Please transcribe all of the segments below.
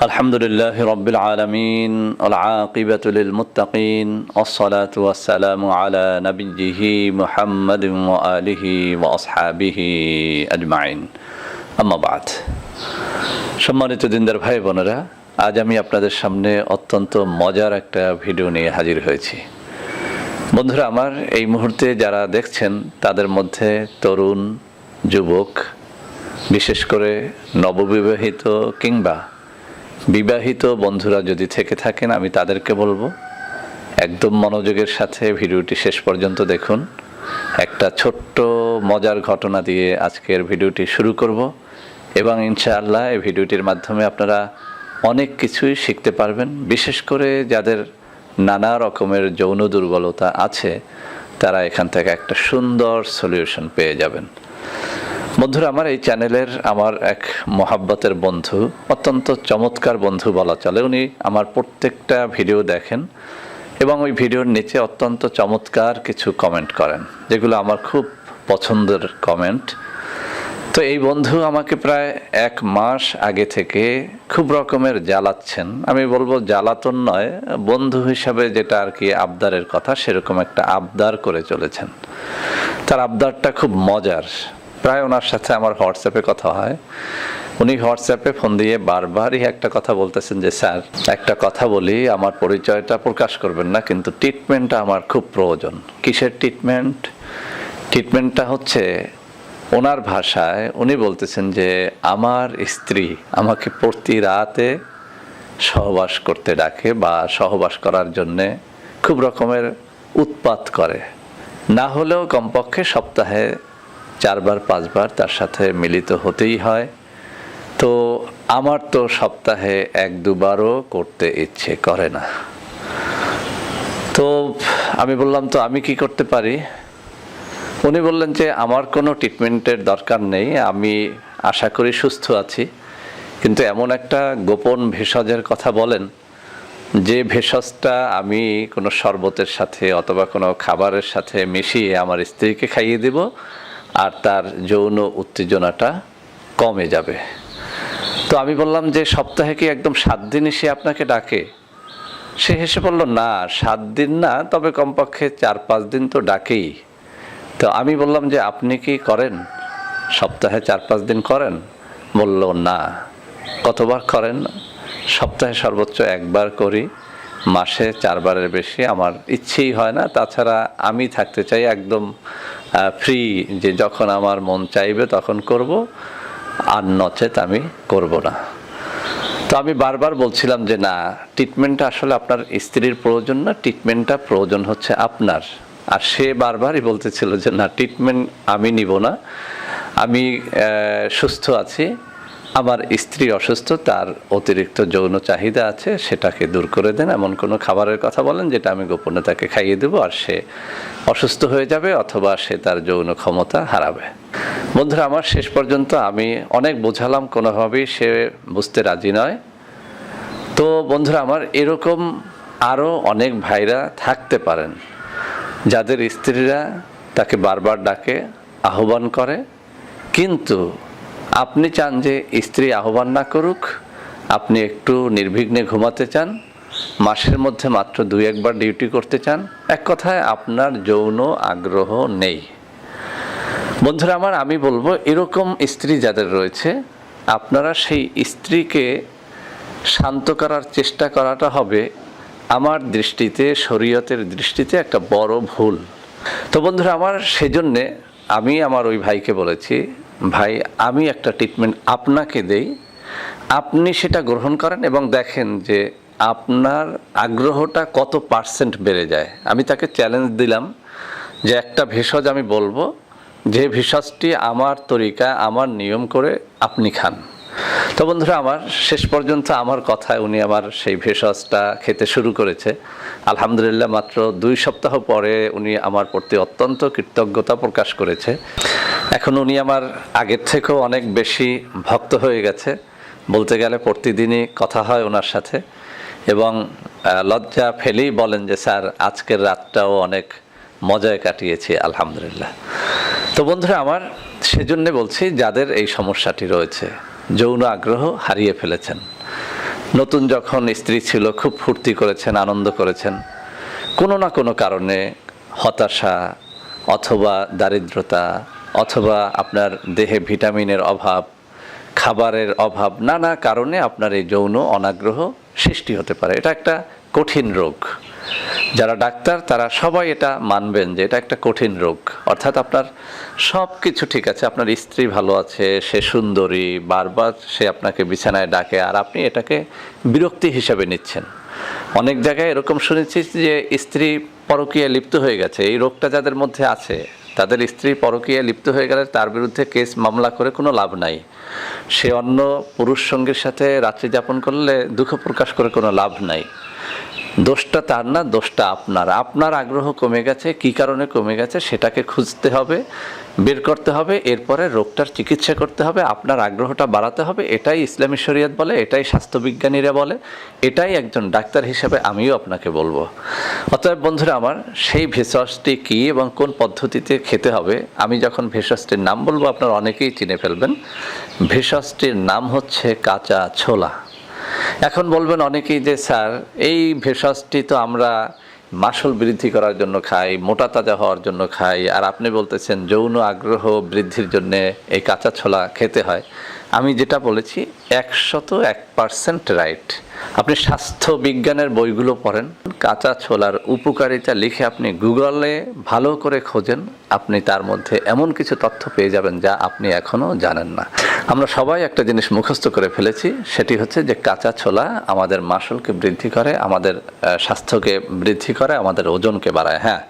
الحمد لله رب العالمين والعاقبة للمتقين والصلاة والسلام على نبيه محمد وآله وأصحابه أجمعين أما بعد সম্মানিত দিনদার ভাই বোনেরা আজ আমি আপনাদের সামনে অত্যন্ত মজার একটা ভিডিও নিয়ে হাজির হয়েছি বন্ধুরা আমার এই মুহূর্তে যারা দেখছেন তাদের মধ্যে তরুণ যুবক বিশেষ করে নববিবাহিত কিংবা বিবাহিত বন্ধুরা যদি থেকে থাকেন, আমি তাদেরকে বলব, একদম মনোযোগের সাথে ভিডিওটি শেষ পর্যন্ত দেখুন। একটা ছোট্ট মজার ঘটনা দিয়ে আজকের ভিডিওটি শুরু করব এবং ইনশাআল্লাহ এই ভিডিওটির মাধ্যমে আপনারা অনেক কিছুই শিখতে পারবেন। বিশেষ করে যাদের নানা রকমের যৌন দুর্বলতা আছে, তারা এখান থেকে একটা সুন্দর সলিউশন পেয়ে যাবেন। বন্ধুরা, আমার এই চ্যানেলের আমার এক মহাব্বতের বন্ধু, অত্যন্ত চমৎকার বন্ধু বলা চলে। উনি আমার প্রত্যেকটা ভিডিও দেখেন এবং ওই ভিডিওর নিচে অত্যন্ত চমৎকার কিছু কমেন্ট করেন, যেগুলো আমার খুব পছন্দের কমেন্ট। তো এই বন্ধু আমাকে প্রায় এক মাস আগে থেকে খুব রকমের জ্বালাচ্ছেন। আমি বলব জ্বালাতন নয়, বন্ধু হিসাবে যেটা আর কি আবদারের কথা, সেরকম একটা আবদার করে চলেছেন। তার আবদারটা খুব মজার। প্রায় ওনার সাথে আমার হোয়াটসঅ্যাপে কথা হয়। উনি হোয়াটসঅ্যাপে ফোন দিয়ে বারবারই একটা কথা বলতেছেন যে, স্যার, একটা কথা বলি, আমার পরিচয়টা প্রকাশ করবেন না, কিন্তু ট্রিটমেন্টটা আমার খুব প্রয়োজন। কিসের ট্রিটমেন্ট ট্রিটমেন্টটা হচ্ছে ওনার ভাষায় উনি বলতেছেন যে, আমার স্ত্রী আমাকে প্রতি রাতে সহবাস করতে ডাকে বা সহবাস করার জন্যে খুব রকমের উৎপাত করে। না হলেও কমপক্ষে সপ্তাহে চারবার, পাঁচবার তার সাথে মিলিত হতেই হয়। তো আমার তো সপ্তাহে এক, দুবারও করতে ইচ্ছে করে না। তো আমি বললাম, তো আমি কি করতে পারি? উনি বললেন যে, আমার কোনো ট্রিটমেন্টের দরকার নেই, আমি আশা করি সুস্থ আছি। কিন্তু এমন একটা গোপন ভেষজের কথা বলেন, যে ভেষজটা আমি কোনো শরবতের সাথে অথবা কোনো খাবারের সাথে মিশিয়ে আমার স্ত্রীকে খাইয়ে দিব আর তার যৌন উত্তেজনাটা কমে যাবে। তো আমি বললাম যে সপ্তাহে কি একদম সাত দিনই সে আপনাকে ডাকে? সে হেসে বলল, না, সাত দিন না, তবে কমপক্ষে চার পাঁচ দিন তো ডাকেই। তো আমি বললাম যে, আপনি কি করেন? সপ্তাহে চার পাঁচ দিন করেন? বলল, না, কতবার করেন? সপ্তাহে সর্বোচ্চ একবার করি, মাসে চারবারের বেশি। আমার ইচ্ছেই হয় না। তাছাড়া আমি থাকতে চাই একদম ফ্রি যে যখন আমার মন চাইবে তখন করব, আর নচেত আমি করব না। তো আমি বারবার বলছিলাম যে না ট্রিটমেন্টটা আসলে আপনার স্ত্রীর প্রয়োজন না ট্রিটমেন্টটা প্রয়োজন হচ্ছে আপনার। আর সে বারবারই বলতেছিল যে না ট্রিটমেন্ট আমি নিব না, আমি সুস্থ আছি। আমার স্ত্রী অসুস্থ, তার অতিরিক্ত যৌন চাহিদা আছে, সেটাকে দূর করে দেন। এমন কোনো খাবারের কথা বলেন যেটা আমি গোপনে তাকে খাইয়ে দেবো আর সে অসুস্থ হয়ে যাবে অথবা সে তার যৌন ক্ষমতা হারাবে। বন্ধুরা, আমার শেষ পর্যন্ত আমি অনেক বোঝালাম, কোনোভাবেই সে বুঝতে রাজি নয়। তো বন্ধুরা, আমার এরকম আরও অনেক ভাইরা থাকতে পারেন, যাদের স্ত্রীরা তাকে বারবার ডাকে, আহ্বান করে, কিন্তু আপনি চান যে স্ত্রী আহ্বান না করুক, আপনি একটু নির্বিঘ্নে ঘুমাতে চান, মাসের মধ্যে মাত্র দুই একবার ডিউটি করতে চান, এক কথায় আপনার যৌন আগ্রহ নেই। বন্ধুরা আমার, আমি বলব এরকম স্ত্রী যাদের রয়েছে, আপনারা সেই স্ত্রীকে শান্ত করার চেষ্টা করাটা হবে আমার দৃষ্টিতে, শরীয়তের দৃষ্টিতে একটা বড় ভুল। তো বন্ধুরা আমার, সেজন্যে আমি আমার ওই ভাইকে বলেছি ভাই, আমি একটা ট্রিটমেন্ট আপনাকে দেই। আপনি সেটা গ্রহণ করেন এবং দেখেন যে আপনার আগ্রহটা কত পার্সেন্ট বেড়ে যায়। আমি তাকে চ্যালেঞ্জ দিলাম যে একটা ভেষজ আমি বলব, যে ভেষজটি আমার তরিকা, আমার নিয়ম করে আপনি খান। তো বন্ধুরা, আমার শেষ পর্যন্ত আমার কথায় উনি আমার সেই ভেষজটা খেতে শুরু করেছে। আলহামদুলিল্লাহ, মাত্র দুই সপ্তাহ পরে উনি আমার প্রতি অত্যন্ত কৃতজ্ঞতা প্রকাশ করেছে। এখন উনি আমার আগের থেকেও অনেক বেশি ভক্ত হয়ে গেছে। বলতে গেলে প্রতিদিনই কথা হয় ওনার সাথে এবং লজ্জা ফেলেই বলেন যে, স্যার, আজকের রাতটাও অনেক মজায় কাটিয়েছি, আলহামদুলিল্লাহ। তো বন্ধুরা, আমার সেজন্যে বলছি, যাদের এই সমস্যাটি রয়েছে, যৌন আগ্রহ হারিয়ে ফেলেছেন। নতুন যখন স্ত্রী ছিল, খুব ফুর্তি করেছেন, আনন্দ করেছেন, কোনো না কোনো কারণে হতাশা অথবা দারিদ্রতা অথবা আপনার দেহে ভিটামিনের অভাব, খাবারের অভাব, নানা কারণে আপনার এই যৌন অনাগ্রহ সৃষ্টি হতে পারে। এটা একটা কঠিন রোগ। যারা ডাক্তার, তারা সবাই এটা মানবেন যে এটা একটা কঠিন রোগ। অর্থাৎ আপনার সব কিছু ঠিক আছে, আপনার স্ত্রী ভালো আছে, সে সুন্দরী, বারবার সে আপনাকে বিছানায় ডাকে, আর আপনি এটাকে বিরক্তি হিসাবে নিচ্ছেন। অনেক জায়গায় এরকম শুনেছি যে স্ত্রী পরকীয়া লিপ্ত হয়ে গেছে। এই রোগটা যাদের মধ্যে আছে তাদের স্ত্রী পরকীয়া লিপ্ত হয়ে গেলে তার বিরুদ্ধে কেস মামলা করে কোনো লাভ নাই। সে অন্য পুরুষ সঙ্গীর সাথে রাত্রি যাপন করলে দুঃখ প্রকাশ করে কোনো লাভ নাই। দোষটা তার না, দোষটা আপনার। আপনার আগ্রহ কমে গেছে, কি কারণে কমে গেছে সেটাকে খুঁজতে হবে, বের করতে হবে, এরপরে রোগটার চিকিৎসা করতে হবে, আপনার আগ্রহটা বাড়াতে হবে, এটাই ইসলামী শরীয়ত বলে, এটাই স্বাস্থ্যবিজ্ঞানীরা বলে, এটাই একজন ডাক্তার হিসেবে আমিও আপনাকে বলব। অতএব বন্ধুরা আমার, সেই ভেষজটি কী এবং কোন পদ্ধতিতে খেতে হবে, আমি যখন ভেষজটির নাম বলব, আপনার অনেকেই চিনে ফেলবেন। ভেষজটির নাম হচ্ছে কাঁচা ছোলা। এখন বলবেন অনেকেই যে, স্যার, এই ভেষজটি তো আমরা মাসল বৃদ্ধি করার জন্য খাই, মোটা তাজা হওয়ার জন্য খাই, আর আপনি বলতেছেন যৌন আগ্রহ বৃদ্ধির জন্যে এই কাঁচা ছোলা খেতে হয়। আমি যেটা বলেছি, একশত এক পার্সেন্ট রাইট। আপনি স্বাস্থ্য বিজ্ঞানের বইগুলো পড়েন, কাঁচা ছোলার উপকারিতা লিখে আপনি গুগলে ভালো করে খোঁজেন, আপনি তার মধ্যে এমন কিছু তথ্য পেয়ে যাবেন যা আপনি এখনও জানেন না। আমরা সবাই একটা জিনিস মুখস্থ করে ফেলেছি, সেটি হচ্ছে যে কাঁচা ছোলা আমাদের মাসলকে বৃদ্ধি করে, আমাদের স্বাস্থ্যকে বৃদ্ধি করে, আমাদের ওজনকে বাড়ায়। হ্যাঁ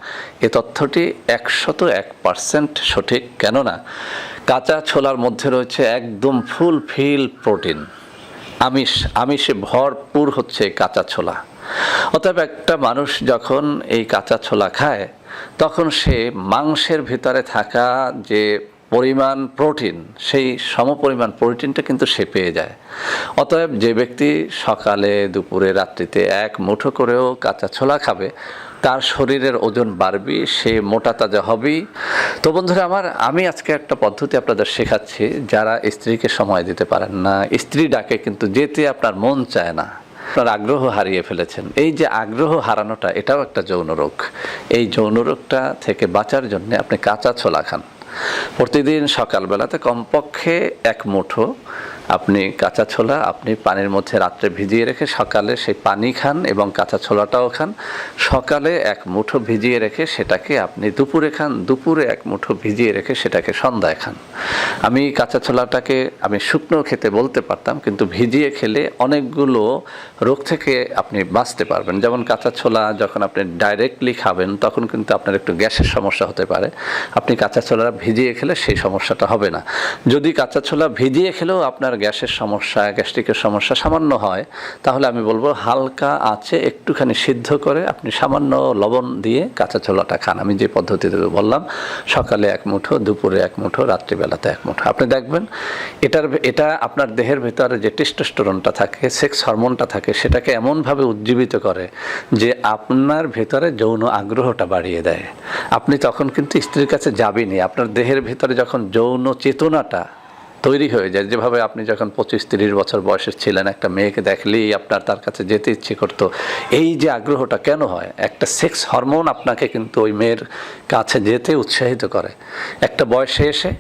এ তথ্যটি একশত এক পার্সেন্ট সঠিক, কেননা কাঁচা ছোলার মধ্যে রয়েছে একদম ফুল ফিল প্রোটিন। আমিষ, আমিষে ভরপুর হচ্ছে কাঁচা ছোলা। অতএব একটা মানুষ যখন এই কাঁচা ছোলা খায়, তখন সে মাংসের ভিতরে থাকা যে পরিমাণ প্রোটিন, সেই সমপরিমাণ প্রোটিনটা কিন্তু সে পেয়ে যায়। অতএব যে ব্যক্তি সকালে, দুপুরে, রাত্রিতে এক মুঠো করেও কাঁচা ছোলা খাবে তার শরীরের ওজন বাড়বে, সে মোটা তাজা হবেই তো বন্ধুরা আমার, আমি আজকে একটা পদ্ধতি আপনাদের শেখাচ্ছি, যারা স্ত্রীকে সময় দিতে পারেন না, স্ত্রী ডাকে কিন্তু যেতে আপনার মন চায় না। আপনার আগ্রহ হারিয়ে ফেলেছেন। এই যে আগ্রহ হারানোটা, এটাও একটা যৌন রোগ। এই যৌন রোগটা থেকে বাঁচার জন্য আপনি কাঁচা ছোলা খান। প্রতিদিন সকালবেলাতে কমপক্ষে এক মুঠো আপনি কাঁচা ছোলা আপনি পানির মধ্যে রাত্রে ভিজিয়ে রেখে সকালে সেই পানি খান এবং কাঁচা ছোলাটাও খান। সকালে এক মুঠো ভিজিয়ে রেখে সেটাকে আপনি দুপুরে খান, দুপুরে এক মুঠো ভিজিয়ে রেখে সেটাকে সন্ধ্যায় খান। আমি কাঁচা ছোলাটাকে, আমি শুকনো খেতে বলতে পারতাম, কিন্তু ভিজিয়ে খেলে অনেকগুলো রোগ থেকে আপনি বাঁচতে পারবেন। যেমন কাঁচা ছোলা যখন আপনি ডাইরেক্টলি খাবেন, তখন কিন্তু আপনার একটু গ্যাসের সমস্যা হতে পারে। আপনি কাঁচা ছোলা ভিজিয়ে খেলে সেই সমস্যাটা হবে না। যদি কাঁচা ছোলা ভিজিয়ে খেলেও আপনার গ্যাসের সমস্যা, গ্যাস্ট্রিকের সমস্যা সামান্য হয়, তাহলে আমি বলব হালকা আছে একটুখানি সিদ্ধ করে আপনি সামান্য লবণ দিয়ে কাঁচা ছোলাটা খান। আমি যে পদ্ধতিতে বললাম, সকালে এক মুঠো, দুপুরে এক মুঠো, রাত্রিবেলাতে এক মুঠো। আপনি দেখবেন, এটার এটা আপনার দেহের ভেতরে যে টেস্টোস্টেরনটা থাকে, সেক্স হরমোনটা থাকে, সেটাকে এমনভাবে উজ্জীবিত করে যে আপনার ভেতরে যৌন আগ্রহটা বাড়িয়ে দেয়। আপনি তখন কিন্তু স্ত্রীর কাছে যাবেনই। আপনার দেহের ভেতরে যখন যৌন চেতনাটা তৈরি হয়ে যায়। যেভাবে আপনি যখন পঁচিশ, তিরিশ বছর বয়সের ছিলেন, একটা মেয়েকে দেখলেই আপনার, তার কাছে যেতে ইচ্ছে করতো। এই যে আগ্রহটা কেন হয়? একটা সেক্স হরমোন আপনাকে কিন্তু ওই মেয়ের কাছে যেতে উৎসাহিত করে। একটা বয়সে এসে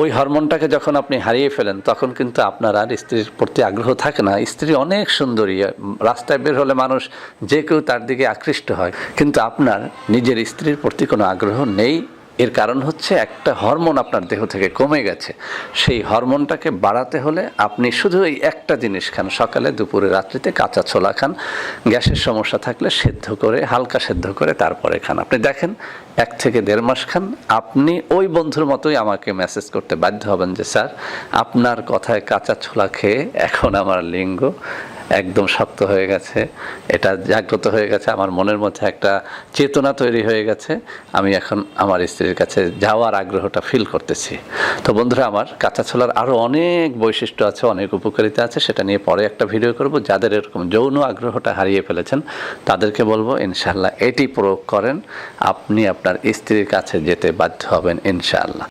ওই হরমোনটাকে যখন আপনি হারিয়ে ফেলেন, তখন কিন্তু আপনার আর স্ত্রীর প্রতি আগ্রহ থাকে না। স্ত্রী অনেক সুন্দরী, রাস্তায় বের হলে মানুষ যে কেউ তার দিকে আকৃষ্ট হয়। কিন্তু আপনার নিজের স্ত্রীর প্রতি কোনো আগ্রহ নেই। এর কারণ হচ্ছে একটা হরমোন আপনার দেহ থেকে কমে গেছে। সেই হরমোনটাকে বাড়াতে হলে আপনি শুধু এই একটা জিনিস খান। সকালে, দুপুরে, রাত্রিতে কাঁচা ছোলা খান। গ্যাসের সমস্যা থাকলে সেদ্ধ করে, হালকা সেদ্ধ করে তারপরে খান। আপনি দেখেন, এক থেকে দেড় মাস খান। আপনি ওই বন্ধুর মতোই আমাকে মেসেজ করতে বাধ্য হবেন যে, স্যার, আপনার কথায় কাঁচা ছোলা খেয়ে এখন আমার লিঙ্গ একদম শক্ত হয়ে গেছে। এটা জাগ্রত হয়ে গেছে, আমার মনের মধ্যে একটা চেতনা তৈরি হয়ে গেছে। আমি এখন আমার স্ত্রীর কাছে যাওয়ার আগ্রহটা ফিল করতেছি। তো বন্ধুরা, আমার কাঁচা ছোলার আরও অনেক বৈশিষ্ট্য আছে, অনেক উপকারিতা আছে, সেটা নিয়ে পরে একটা ভিডিও করব। যাদের এরকম যৌন আগ্রহটা হারিয়ে ফেলেছেন, তাদেরকে বলব ইনশাল্লাহ এটি প্রয়োগ করেন। আপনি আপনার স্ত্রীর কাছে যেতে বাধ্য হবেন, ইনশাআল্লাহ।